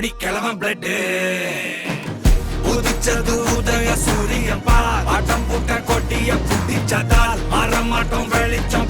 அடி கிழமை பிளட்டு உதிச்சது உதய சூரியன் பால் ஆட்டம் புட்ட கொட்டிய புட்டிச்சதால் மரம் மட்டும் வெளிச்சம்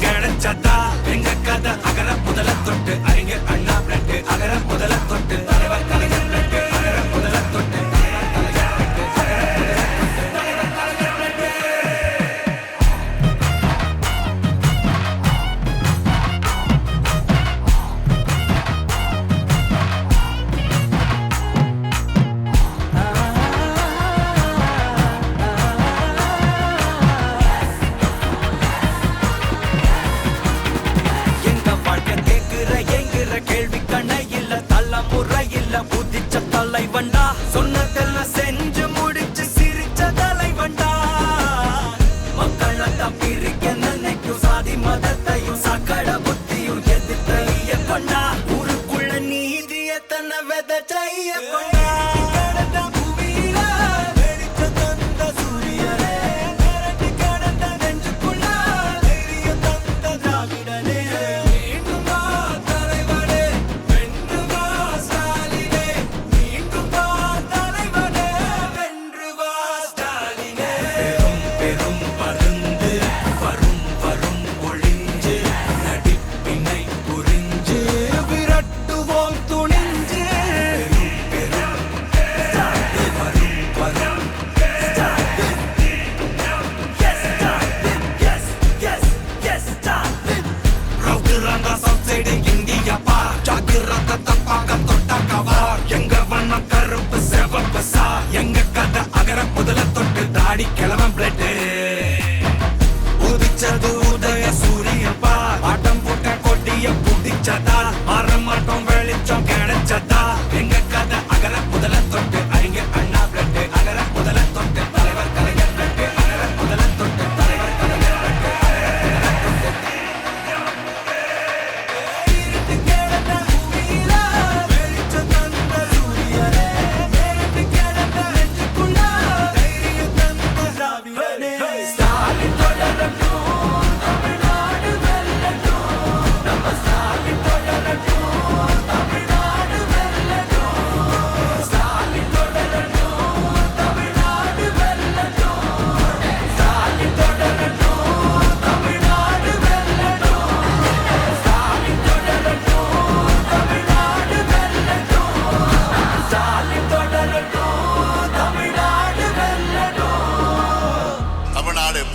கதை தப்பாக தொட்டாக்க வா எங்க வண்ணம் கருப்பு செவப்பு சா. எங்க கதை அகர முதல தொட்டு தாடி கிளவன் பிளட் உதிச்சது உதய சூரியன் பா. ஆட்டம் போட்ட கொடிய புதிச்சதா மரம் மாட்டோம் வெளிச்சம் கிடைச்சதா.